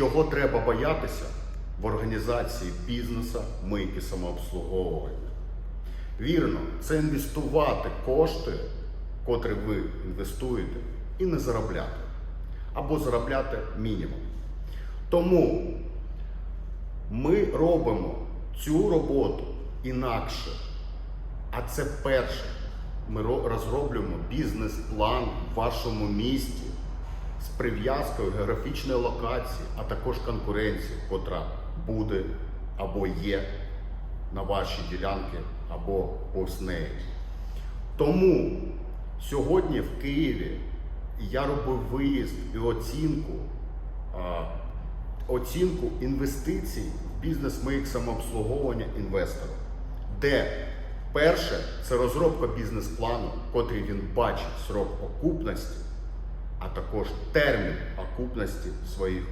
чого треба боятися в організації бізнесу мийки самообслуговування. Вірно, це інвестувати кошти, котрі ви інвестуєте, і не заробляти. Або заробляти мінімум. Тому ми робимо цю роботу інакше. А це перше. Ми розроблюємо бізнес-план в вашому місті з прив'язкою географічної локації, а також конкуренції, котра буде або є на вашій ділянці, або повз неї. Тому сьогодні в Києві я робив виїзд і оцінку, оцінку інвестицій в бізнес мейк самообслуговування інвестора, де перше це розробка бізнес-плану, котрий він бачить срок окупності, а також термін окупності своїх